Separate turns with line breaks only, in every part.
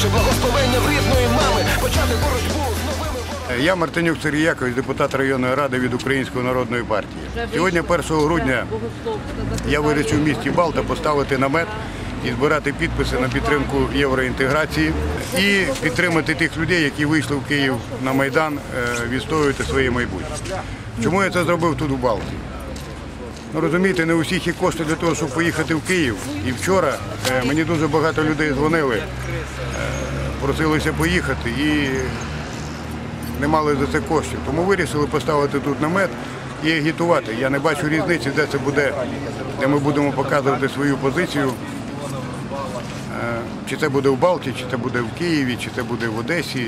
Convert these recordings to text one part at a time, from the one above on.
взявши благословення в рідної мами, почати боротьбу з новими ворогами.
Я Мартинюк Сергій Якович, депутат районної ради від Української народної партії. Сьогодні, 1 грудня, я вирішив в місті Балта поставити намет і збирати підписи на підтримку євроінтеграції і підтримати тих людей, які вийшли в Київ на Майдан е, відстоювати своє майбутнє. Чому я це зробив тут у Балті? Ну, розумієте, не у всіх є кошти для того, щоб поїхати в Київ. І вчора е, мені дуже багато людей дзвонили, е, просилися поїхати і не мали за це коштів. Тому вирішили поставити тут намет і агітувати. Я не бачу різниці, де це буде, де ми будемо показувати свою позицію. Е, Чи це буде в Балті, чи це буде в Києві, чи це буде в Одесі.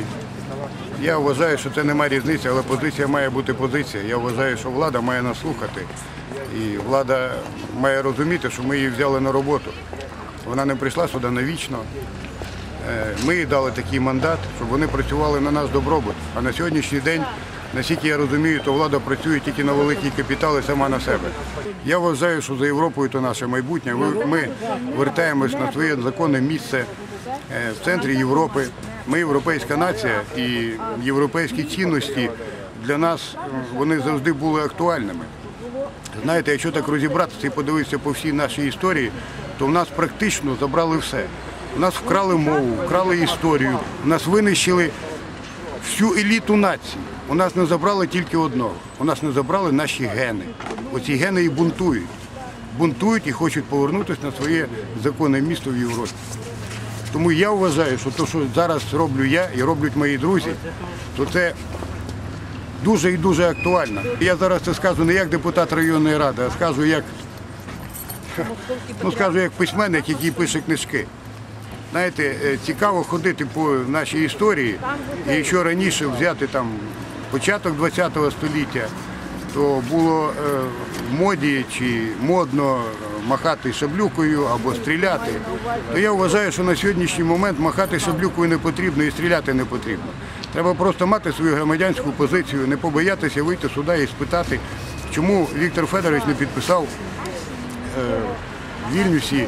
Я вважаю, що це немає різниці, але позиція має бути позиція. Я вважаю, що влада має нас слухати. І влада має розуміти, що ми її взяли на роботу. Вона не прийшла сюди навічно. Е, Ми їй дали такий мандат, щоб вони працювали на наш добробут. А на сьогоднішній день, наскільки я розумію, то влада працює тільки на великий капітал і сама на себе. Я вважаю, що за Європою то наше майбутнє. Ми вертаємось на своє законне місце е, в центрі Європи. Ми європейська нація і європейські цінності для нас вони завжди були актуальними. Знаєте, якщо так розібратися і подивитися по всій нашій історії, то в нас практично забрали все. У нас вкрали мову, вкрали історію, у нас винищили всю еліту нації. У нас не забрали тільки одного. У нас не забрали наші гени. Оці гени і бунтують. Бунтують і хочуть повернутися на своє законне місто в Європі. Тому я вважаю, що те, що зараз роблю я і роблять мої друзі, то це дуже і дуже актуально. Я зараз це скажу не як депутат районної ради, а скажу як, ну, скажу як письменник, який пише книжки. Знаєте, е, цікаво ходити по нашій історії, і якщо раніше взяти там початок ХХ століття, то було е, в моді чи модно е, махати шаблюкою або стріляти, то я вважаю, що на сьогоднішній момент махати шаблюкою не потрібно і стріляти не потрібно. Треба просто мати свою громадянську позицію, не побоятися вийти сюди і спитати, чому Віктор Федорович не підписав е, в Вільнюсі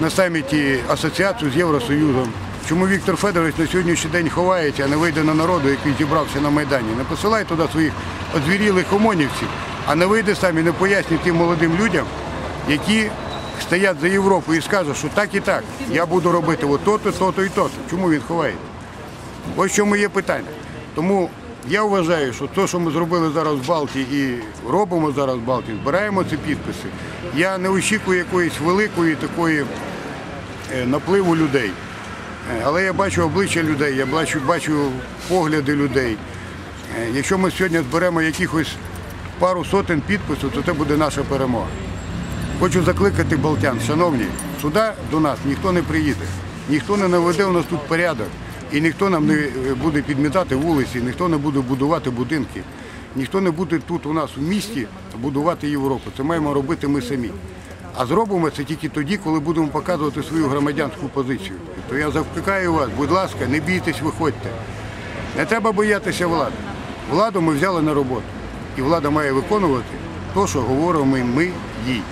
на саміті асоціацію з Євросоюзом. Чому Віктор Федорович на сьогоднішній день ховається, а не вийде на народу, який зібрався на Майдані? Не посилає туди своїх одзвірілих омонівців, а не вийде сам і не пояснює тим молодим людям, які стоять за Європу і скажуть, що так і так, я буду робити от то-то, то-то і то-то. Чому він ховається? Ось в чому є питання. Тому я вважаю, що те, що ми зробили зараз в Балті і робимо зараз в Балті, збираємо ці підписи. Я не очікую якоїсь великої такої е, напливу людей. Е, Але я бачу обличчя людей, я бачу, бачу погляди людей. Е, Якщо ми сьогодні зберемо якихось пару сотень підписів, то це буде наша перемога. Хочу закликати балтян, шановні, сюди до нас ніхто не приїде, ніхто не наведе у нас тут порядок, і ніхто нам не буде підмітати вулиці, ніхто не буде будувати будинки, ніхто не буде тут у нас в місті будувати Європу. Це маємо робити ми самі. А зробимо це тільки тоді, коли будемо показувати свою громадянську позицію. То я закликаю вас, будь ласка, не бійтесь, виходьте. Не треба боятися влади. Владу ми взяли на роботу. І влада має виконувати те, що говоримо ми їй.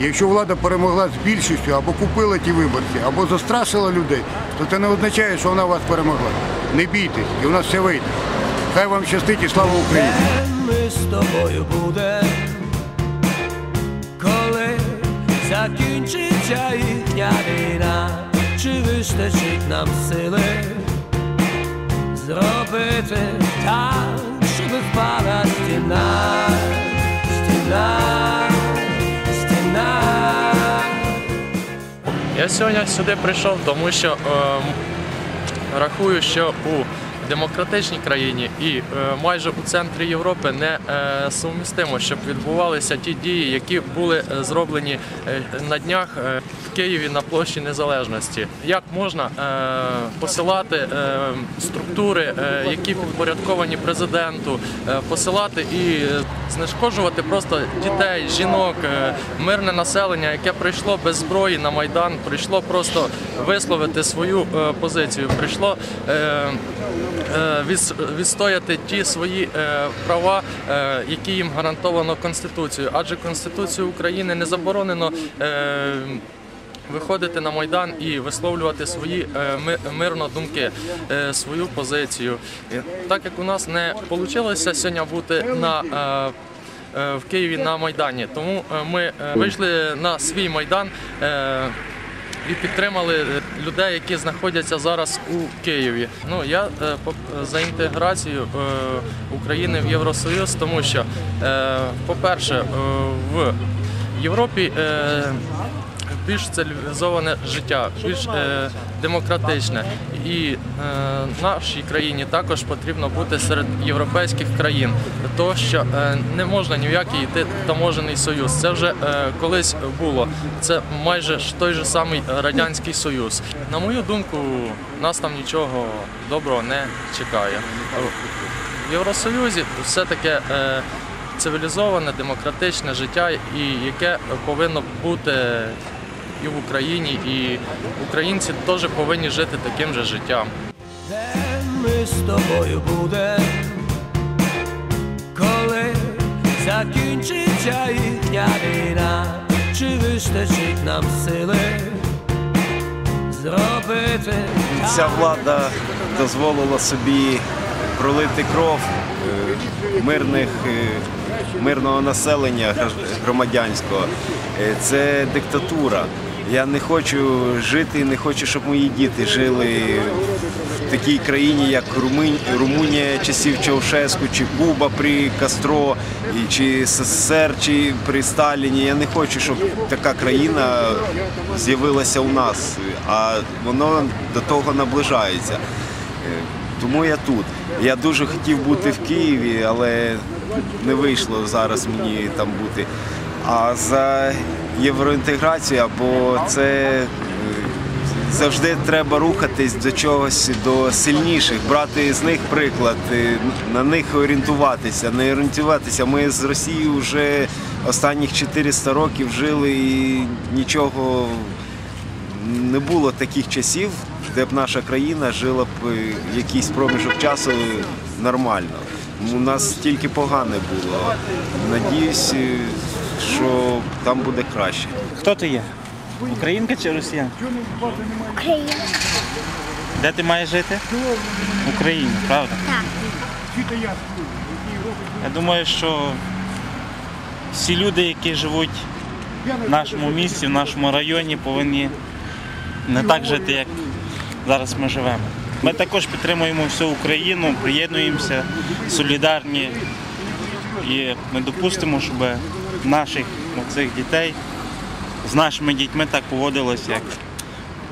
Якщо влада перемогла з більшістю або купила ті виборці, або застрашила людей, то це не означає, що вона вас перемогла. Не бійтесь, і у нас все вийде. Хай вам щастить і слава Україні!
Ми з тобою буде, коли закінчиться їхня війна, чи вистачить нам сили зробити так, щоб впала стіна, стіна.
Я сьогодні сюди прийшов, тому що е, рахую, що у демократичній країні і е, майже у центрі Європи не е, сумістимо, щоб відбувалися ті дії, які були е, зроблені на днях в Києві на площі Незалежності. Як можна посилати структури, які підпорядковані президенту, посилати і знешкоджувати просто дітей, жінок, мирне населення, яке прийшло без зброї на майдан, прийшло просто висловити свою позицію, прийшло відстояти ті свої е, права, е, які їм гарантовано Конституцією. Адже Конституцією України не заборонено. е, виходити на майдан і висловлювати свої е, мирно думки, е, свою позицію. Е, Так як у нас не вийшло сьогодні бути на е, е, в Києві на майдані, тому е, ми е, вийшли на свій майдан. е, і підтримали е, людей, які знаходяться зараз у Києві. Ну я е, по- за інтеграцію е, України в Євросоюз, тому що, е, по-перше, в Європі більш цивілізоване життя, більш е, демократичне. І е, нашій країні також потрібно бути серед європейських країн, тому що е, не можна ні в який йти таможений союз. Це вже е, колись було. Це майже ж той же самий радянський союз. На мою думку, нас там нічого доброго не чекає. В Євросоюзі все таке е, цивілізоване, демократичне життя, і яке повинно бути і в Україні, і українці теж повинні жити таким же життям.
Де ми з тобою будем, коли закінчиться їхня війна, чи вистачить нам сили зробити
Ця влада дозволила собі пролити кров е, мирних, е, мирного населення громадянського. Е, Це диктатура. Я не хочу жити, не хочу, щоб мої діти жили в такій країні, як Румунія часів Чаушеску, чи Куба при Кастро, чи СССР, чи при Сталіні. Я не хочу, щоб така країна з'явилася у нас, а воно до того наближається. Тому я тут. Я дуже хотів бути в Києві, але не вийшло зараз мені там бути. А за євроінтеграцію, бо це е, завжди треба рухатись до чогось до сильніших, брати з них приклад, е, на них орієнтуватися, не орієнтуватися. Ми з Росією вже останніх 400 років жили і нічого не було таких часів, де б наша країна жила б е, якийсь проміжок часу нормально. У нас тільки погане було. Надіюсь, що там буде краще.
Хто ти є? Українка чи росіян?
Україна.
Де ти маєш жити? В Україні, правда?
Так.
Я думаю, що всі люди, які живуть в нашому місті, в нашому районі, повинні не так жити, як зараз ми живемо. Ми також підтримуємо всю Україну, приєднуємося, солідарні і не допустимо, щоб наших цих дітей. З нашими дітьми так поводилось, як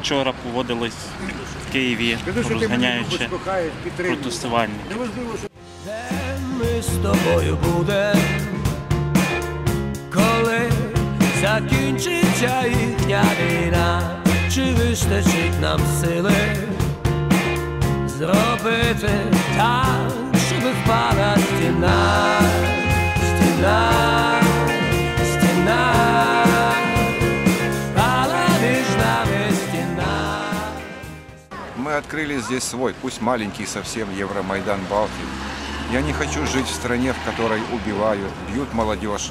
вчора поводилось в Києві, розганяючи протестування.
Де ми з тобою будем, коли закінчиться їхня війна, чи вистачить нам сили зробити так, щоб впала стіна, стіна,
открыли здесь свой, пусть маленький совсем, Евромайдан Балтии. Я не хочу жить в стране, в которой убивают, бьют молодежь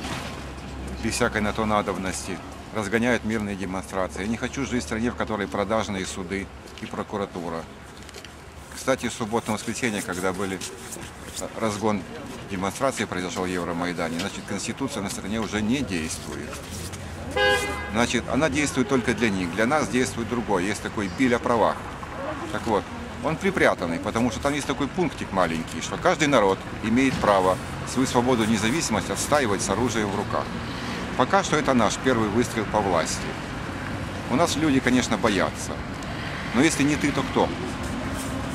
без всякой на то надобности, разгоняют мирные демонстрации. Я не хочу жить в стране, в которой продажные суды и прокуратура. Кстати, в субботу воскресенье, когда были э, разгон демонстрации произошел в Евромайдане, значит, Конституция на стране уже не действует. Значит, она действует только для них. Для нас действует другой. Есть такой биль о правах. Так вот, он припрятанный, потому что там есть такой пунктик маленький, что каждый народ имеет право свою свободу и независимость отстаивать с оружием в руках. Пока что это наш первый выстрел по власти. У нас люди, конечно, боятся. Но если не ты, то кто?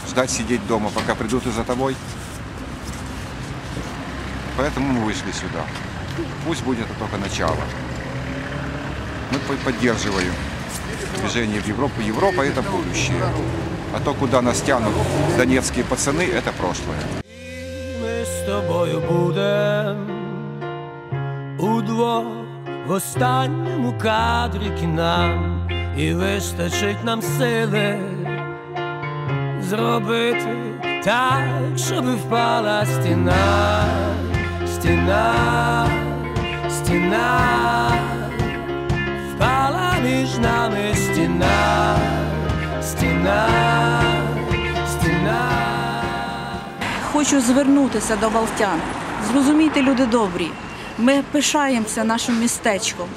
Ждать сидеть дома, пока придут и за тобой? Поэтому мы вышли сюда. Пусть будет это только начало. Мы по- поддерживаем движение в Европу. Европа – это будущее. А то, куда нас тянут донецкие пацаны, это прошлое.
Ми з тобою будем удвох в останньому кадрі кіна, і вистачить нам сили зробити так, щоб впала стіна, стіна, стіна, впала між нами стіна, стіна.
Хочу звернутися до Балтян. Зрозумійте, люди добрі. Ми пишаємося нашим містечком.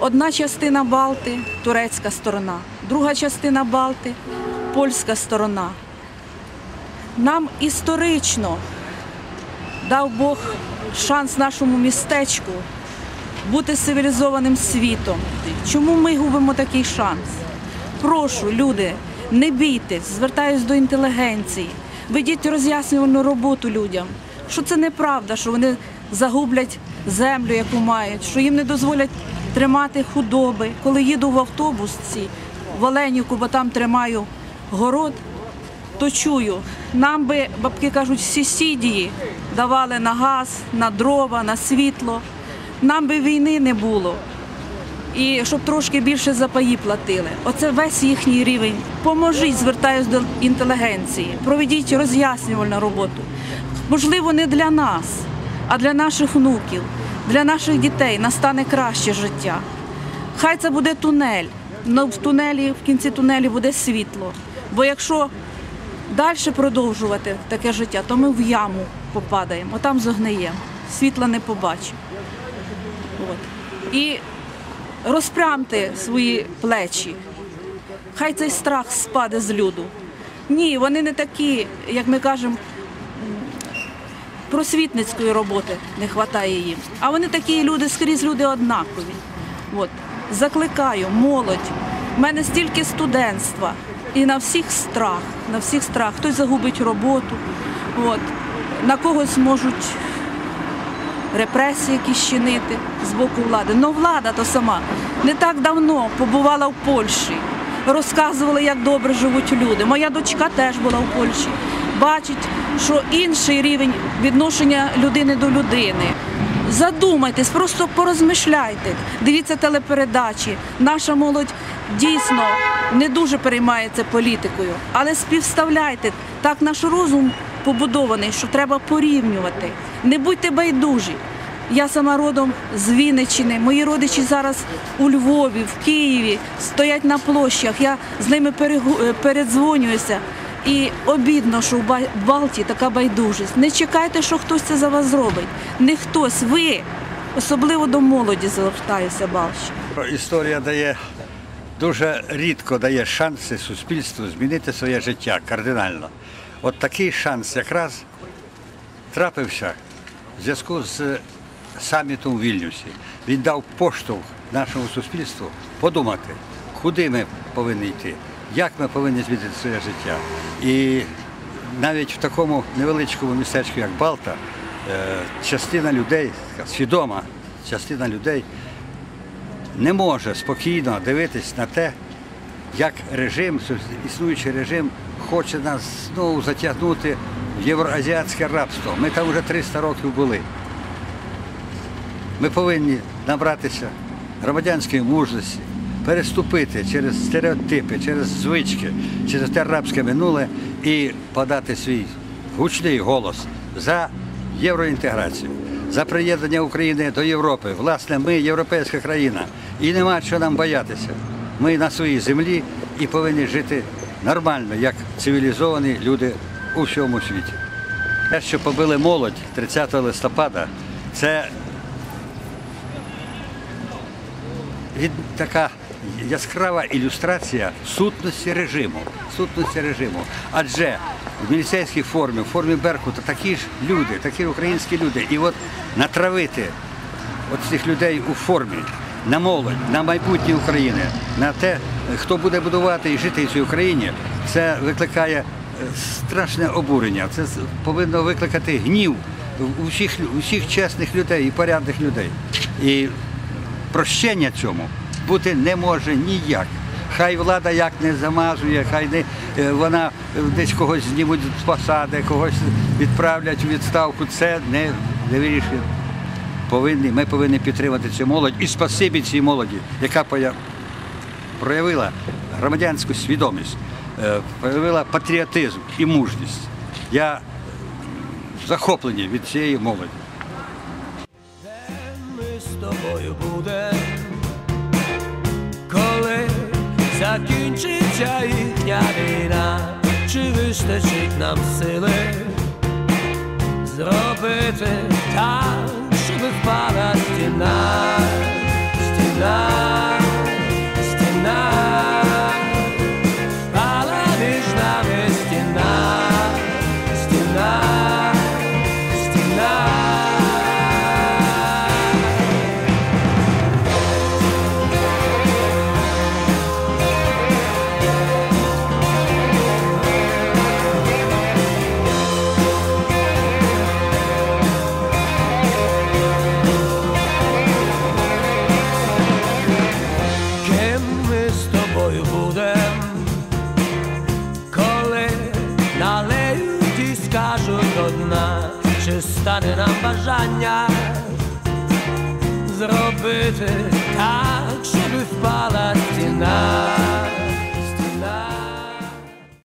Одна частина Балти турецька сторона, друга частина Балти польська сторона. Нам історично дав Бог шанс нашому містечку бути цивілізованим світом. Чому ми губимо такий шанс? Прошу, люди, не бійтесь, звертаюсь до інтелігенції. Ведіть роз'яснювальну роботу людям, що це неправда, що вони загублять землю, яку мають, що їм не дозволять тримати худоби. Коли їду в автобусці в Оленівку, бо там тримаю город, то чую, нам би, бабки кажуть, сусідії давали на газ, на дрова, на світло. Нам би війни не було. І щоб трошки більше за паї платили. Оце весь їхній рівень. Поможіть, звертаюсь до інтелігенції, проведіть роз'яснювальну роботу. Можливо, не для нас, а для наших внуків, для наших дітей настане краще життя. Хай це буде тунель, але в тунелі, в кінці тунелі буде світло. Бо якщо далі продовжувати таке життя, то ми в яму попадаємо, отам зогниємо, світла не побачимо. От. І розпрямте свої плечі. Хай цей страх спаде з люду. Ні, вони не такі, як ми кажемо, просвітницької роботи не вистачає їм. А вони такі люди, скрізь люди однакові. От. Закликаю, молодь. У мене стільки студентства. І на всіх страх, на всіх страх. Хтось загубить роботу, от. на когось можуть репресії якісь чинити з боку влади. Ну влада то сама не так давно побувала в Польщі, розказувала, як добре живуть люди. Моя дочка теж була в Польщі. Бачить, що інший рівень відношення людини до людини. Задумайтесь, просто порозмишляйте, дивіться телепередачі. Наша молодь дійсно не дуже переймається політикою, але співставляйте так наш розум побудований, що треба порівнювати. Не будьте байдужі. Я сама родом з Вінниччини. Мої родичі зараз у Львові, в Києві стоять на площах. Я з ними е, передзвонююся. І обідно, що в Ба- Балтії така байдужість. Не чекайте, що хтось це за вас зробить. Не хтось, ви, особливо до молоді звертаюся Балщі.
Історія дає дуже рідко дає шанси суспільству змінити своє життя кардинально. От такий шанс якраз трапився в зв'язку з самітом у Вільнюсі. Він дав поштовх нашому суспільству подумати, куди ми повинні йти, як ми повинні змінити своє життя. І навіть в такому невеличкому містечку, як Балта, е, частина людей, свідома частина людей не може спокійно дивитись на те, як режим, існуючий режим, хоче нас знову затягнути в євроазіатське рабство. Ми там вже 300 років були. Ми повинні набратися громадянської мужності, переступити через стереотипи, через звички, через те рабське минуле і подати свій гучний голос за євроінтеграцію, за приєднання України до Європи. Власне, ми європейська країна, і нема чого нам боятися. Ми на своїй землі і повинні жити нормально, як цивілізовані люди у всьому світі. Те, що побили молодь 30 листопада, це така яскрава ілюстрація сутності режиму. Сутності режиму. Адже в міліцейській формі, в формі Беркута такі ж люди, такі українські люди. І от натравити от цих людей у формі на молодь, на майбутнє України, на те, хто буде будувати і жити в цій Україні, це викликає е, страшне обурення. Це повинно викликати гнів у всіх, всіх чесних людей і порядних людей. І прощення цьому бути не може ніяк. Хай влада як не замазує, хай не е, вона десь когось знімуть з посади, когось відправлять у відставку. Це не, не вирішує. Повинні, ми повинні підтримати цю молодь і спасибі цій молоді, яка проявила громадянську свідомість, е, проявила патріотизм і мужність. Я захоплений від цієї молоді.
тобою буде, коли закінчиться їхня війна, чи вистачить нам сили зробити так, щоб впала